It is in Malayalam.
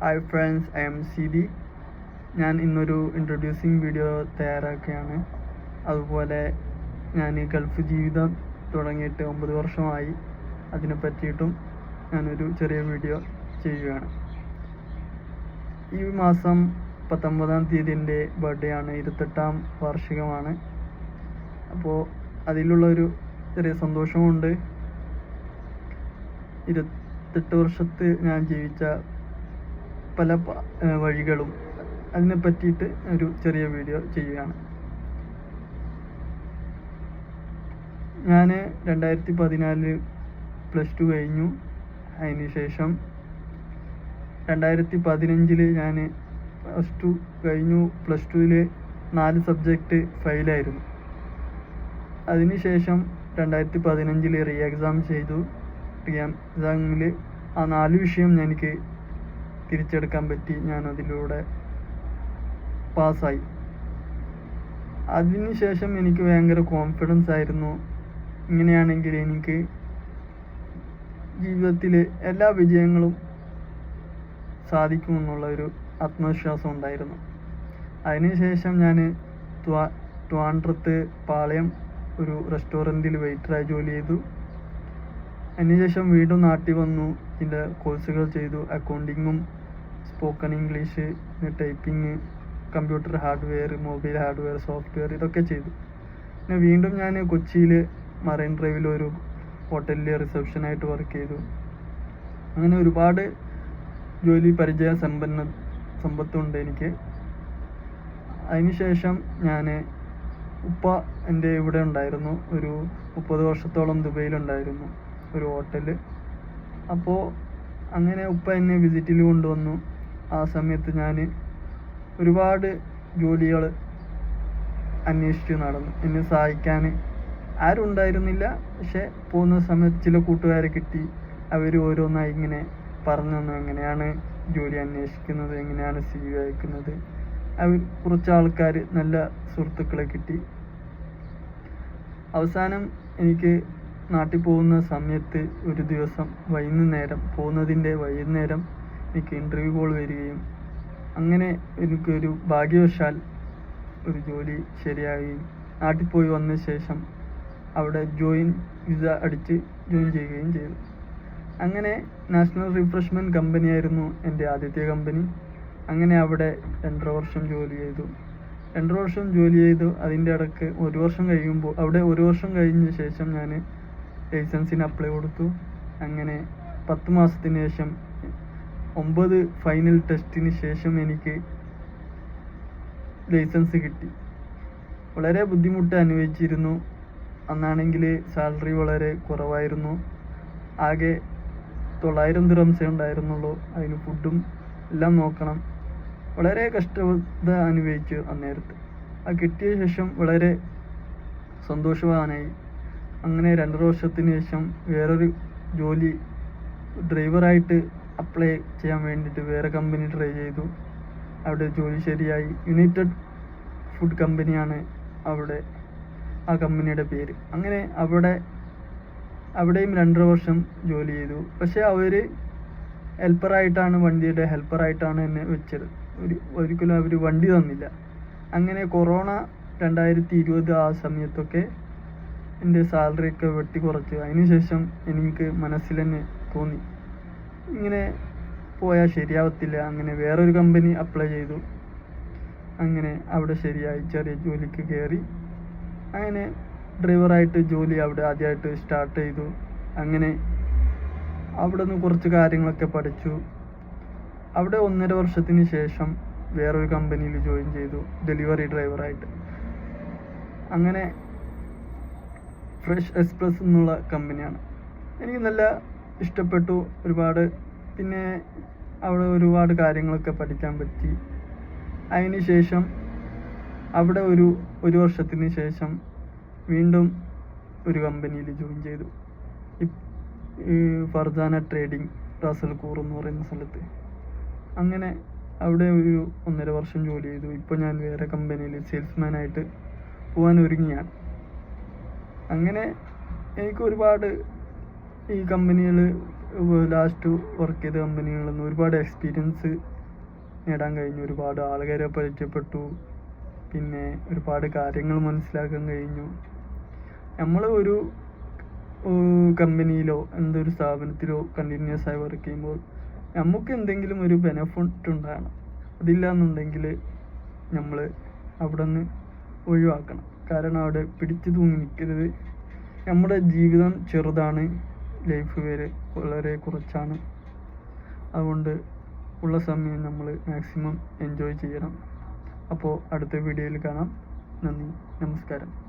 Hi friends I am C D ഞാൻ ഇന്നൊരു ഇൻട്രൊഡ്യൂസിങ് വീഡിയോ തയ്യാറാക്കുകയാണ്. അതുപോലെ ഞാൻ ഗൾഫ് ജീവിതം തുടങ്ങിയിട്ട് ഒമ്പത് വർഷമായി. അതിനെ പറ്റിയിട്ടും ഞാനൊരു ചെറിയ വീഡിയോ ചെയ്യുകയാണ്. ഈ മാസം പത്തൊമ്പതാം തീയതി എന്റെ ബർത്ത്ഡേ ആണ് ഇരുപത്തെട്ടാം വാർഷികമാണ്. അപ്പോൾ അതിലുള്ള ഒരു ചെറിയ സന്തോഷമുണ്ട്. ഇരുപത്തെട്ട് വർഷത്ത് ഞാൻ ജീവിച്ച പല വഴികളും അതിനെ പറ്റിയിട്ട് ഒരു ചെറിയ വീഡിയോ ചെയ്യുകയാണ്. ഞാൻ രണ്ടായിരത്തി പതിനാലിൽ പ്ലസ് ടു കഴിഞ്ഞു. അതിന് ശേഷം രണ്ടായിരത്തി പതിനഞ്ചിൽ ഞാൻ പ്ലസ് ടു കഴിഞ്ഞു. പ്ലസ് ടുവിൽ നാല് സബ്ജക്റ്റ് ഫെയിലായിരുന്നു അതിനുശേഷം രണ്ടായിരത്തി പതിനഞ്ചിൽ റീ എക്സാം ചെയ്തു. റീ എക്സാമിൽ ആ നാല് വിഷയം എനിക്ക് തിരിച്ചെടുക്കാൻ പറ്റി. ഞാൻ അതിലൂടെ പാസ്സായി അതിനുശേഷം എനിക്ക് ഭയങ്കര കോൺഫിഡൻസ് ആയിരുന്നു. ഇങ്ങനെയാണെങ്കിൽ എനിക്ക് ജീവിതത്തിൽ എല്ലാ വിജയങ്ങളും സാധിക്കുമെന്നുള്ള ഒരു ആത്മവിശ്വാസം ഉണ്ടായിരുന്നു. അതിനുശേഷം ഞാൻ ട്രിവാൻഡ്രത്ത് പാളയം ഒരു റെസ്റ്റോറന്റിൽ വെയിറ്ററായി ജോലി ചെയ്തു. അതിനുശേഷം വീണ്ടും നാട്ടിൽ വന്നു. ഇതിന്റെ കോഴ്സുകൾ ചെയ്തു. അക്കൗണ്ടിങ്ങും spoken English typing computer hardware mobile hardware software ഇതൊക്കെ ചെയ്തു. പിന്നെ വീണ്ടും ഞാൻ കൊച്ചിയിൽ മറൈൻ ഡ്രൈവിൽ ഒരു ഹോട്ടലിൽ റിസപ്ഷനായിട്ട് വർക്ക് ചെയ്തു. അങ്ങനെ ഒരുപാട് ജോലി പരിചയ സമ്പന്ന സമ്പത്തുണ്ട് എനിക്ക്. അതിനുശേഷം ഞാൻ ഉപ്പ എന്റെ ഇവിടെ ഉണ്ടായിരുന്നു. ഒരു മുപ്പത് വർഷത്തോളം ദുബൈയിലുണ്ടായിരുന്നു. ഒരു ഹോട്ടൽ അപ്പോൾ അങ്ങനെ ഉപ്പ എന്നെ വിസിറ്റിൽ കൊണ്ടുവന്നു. ആ സമയത്ത് ഞാൻ ഒരുപാട് ജോലികൾ അന്വേഷിച്ച് നടന്നു. എന്നെ സഹായിക്കാൻ ആരും ഉണ്ടായിരുന്നില്ല. പക്ഷെ പോകുന്ന സമയത്ത് ചില കൂട്ടുകാരെ കിട്ടി. അവർ ഓരോന്നായി ഇങ്ങനെ പറഞ്ഞു തന്നു. എങ്ങനെയാണ് ജോലി അന്വേഷിക്കുന്നത്? എങ്ങനെയാണ് സി വി അയക്കുന്നത്? അവർ കുറച്ച് ആൾക്കാർ നല്ല സുഹൃത്തുക്കളെ കിട്ടി. അവസാനം എനിക്ക് നാട്ടിൽ പോകുന്ന സമയത്ത് ഒരു ദിവസം വൈകുന്നേരം പോകുന്നതിന്റെ വൈകുന്നേരം എനിക്ക് ഇന്റർവ്യൂ കോൾ വരികയും അങ്ങനെ എനിക്കൊരു ഭാഗ്യവശാൽ ഒരു ജോലി ശരിയാകുകയും നാട്ടിൽ പോയി വന്ന ശേഷം അവിടെ ജോയിൻ വിസ അടിച്ച് ജോയിൻ ചെയ്യുകയും ചെയ്തു. അങ്ങനെ നാഷണൽ റിഫ്രഷ്മെന്റ് കമ്പനിയായിരുന്നു എന്റെ ആദ്യത്തെ കമ്പനി അങ്ങനെ അവിടെ രണ്ടര വർഷം ജോലി ചെയ്തു. രണ്ടര വർഷം ജോലി ചെയ്തു. അതിന്റെ ഇടയ്ക്ക് ഒരു വർഷം കഴിയുമ്പോൾ അവിടെ ഒരു വർഷം കഴിഞ്ഞ ശേഷം ഞാൻ ലൈസൻസിന് അപ്ലൈ കൊടുത്തു. അങ്ങനെ പത്ത് മാസത്തിന് ശേഷം ഒമ്പത് ഫൈനൽ ടെസ്റ്റിന് ശേഷം എനിക്ക് ലൈസൻസ് കിട്ടി. വളരെ ബുദ്ധിമുട്ട് അനുഭവിച്ചിരുന്നു. അന്നാണെങ്കിൽ സാലറി വളരെ കുറവായിരുന്നു. ആകെ തൊള്ളായിരം ദിറംസേ ഉണ്ടായിരുന്നുള്ളൂ. അതിന് ഫുഡും എല്ലാം നോക്കണം. വളരെ കഷ്ടത അനുഭവിച്ചു അന്നേരത്ത്. ആ കിട്ടിയ ശേഷം വളരെ സന്തോഷവാനായി. അങ്ങനെ രണ്ടര വർഷത്തിന് ശേഷം വേറൊരു ജോലി ഡ്രൈവറായിട്ട് അപ്ലൈ ചെയ്യാൻ വേണ്ടിയിട്ട് വേറെ കമ്പനി ട്രൈ ചെയ്തു. അവിടെ ജോലി ശരിയായി. യുണൈറ്റഡ് ഫുഡ് കമ്പനിയാണ് അവിടെ ആ കമ്പനിയുടെ പേര്. അങ്ങനെ അവിടെ അവിടെയും രണ്ടര വർഷം ജോലി ചെയ്തു. പക്ഷെ അവർ ഹെൽപ്പറായിട്ടാണ് വണ്ടിയുടെ ഹെൽപ്പറായിട്ടാണ് എന്നെ വെച്ചത്. ഒരു ഒരിക്കലും അവർ വണ്ടി തന്നില്ല. അങ്ങനെ കൊറോണ രണ്ടായിരത്തി ഇരുപത് ആ സമയത്തൊക്കെ എന്റെ സാലറി ഒക്കെ വെട്ടി കുറച്ചു. അതിനുശേഷം എനിക്ക് മനസ്സിൽ തന്നെ തോന്നി. ഇങ്ങനെ പോയാൽ ശരിയാവത്തില്ല. അങ്ങനെ വേറൊരു കമ്പനി അപ്ലൈ ചെയ്തു. അങ്ങനെ അവിടെ ശരിയായി. ചെറിയ ജോലിക്ക് കയറി അങ്ങനെ ഡ്രൈവറായിട്ട് ജോലി അവിടെ ആദ്യമായിട്ട് സ്റ്റാർട്ട് ചെയ്തു. അങ്ങനെ അവിടെ നിന്ന് കുറച്ച് കാര്യങ്ങളൊക്കെ പഠിച്ചു. അവിടെ ഒന്നര വർഷത്തിന് ശേഷം വേറൊരു കമ്പനിയിൽ ജോയിൻ ചെയ്തു. ഡെലിവറി ഡ്രൈവറായിട്ട് അങ്ങനെ ഫ്രഷ് എക്സ്പ്രസ് എന്നുള്ള കമ്പനിയാണ് എനിക്ക് നല്ല ഇഷ്ടപ്പെട്ടു ഒരുപാട്. പിന്നെ അവിടെ ഒരുപാട് കാര്യങ്ങളൊക്കെ പഠിക്കാൻ പറ്റി. അതിന് ശേഷം അവിടെ ഒരു ഒരു വർഷത്തിന് ശേഷം വീണ്ടും ഒരു കമ്പനിയിൽ ജോയിൻ ചെയ്തു. ഫർദാന ട്രേഡിംഗ് റാസൽകൂർ എന്ന് പറയുന്ന സ്ഥലത്ത്. അങ്ങനെ അവിടെ ഒരു ഒന്നര വർഷം ജോലി ചെയ്തു. ഇപ്പോൾ ഞാൻ വേറെ കമ്പനിയിൽ സെയിൽസ്മാനായിട്ട് പോകാൻ ഒരുങ്ങിയാണ് അങ്ങനെ എനിക്ക് ഒരുപാട് ഈ കമ്പനികൾ ലാസ്റ്റ് വർക്ക് ചെയ്ത കമ്പനികളിൽ നിന്ന് ഒരുപാട് എക്സ്പീരിയൻസ് നേടാൻ കഴിഞ്ഞു. ഒരുപാട് ആളുകളെ പരിചയപ്പെട്ടു. പിന്നെ ഒരുപാട് കാര്യങ്ങൾ മനസ്സിലാക്കാൻ കഴിഞ്ഞു. നമ്മൾ ഒരു കമ്പനിയിലോ എന്തൊരു സ്ഥാപനത്തിലോ കണ്ടിന്യൂസ് ആയി വർക്ക് ചെയ്യുമ്പോൾ നമുക്ക് എന്തെങ്കിലും ഒരു ബെനഫിറ്റ് ഉണ്ടാകണം. അതില്ല എന്നുണ്ടെങ്കിൽ നമ്മൾ അവിടെ നിന്ന് ഒഴിവാക്കണം. കാരണം അവിടെ പിടിച്ചു തൂങ്ങി നിൽക്കരുത് നമ്മുടെ ജീവിതം ചെറുതാണ്. ലൈഫ് വരെ വളരെ കുറച്ചാണ്. അതുകൊണ്ട് ഉള്ള സമയം നമ്മൾ മാക്സിമം എൻജോയ് ചെയ്യണം. അപ്പോൾ അടുത്ത വീഡിയോയിൽ കാണാം. നന്ദി. നമസ്കാരം.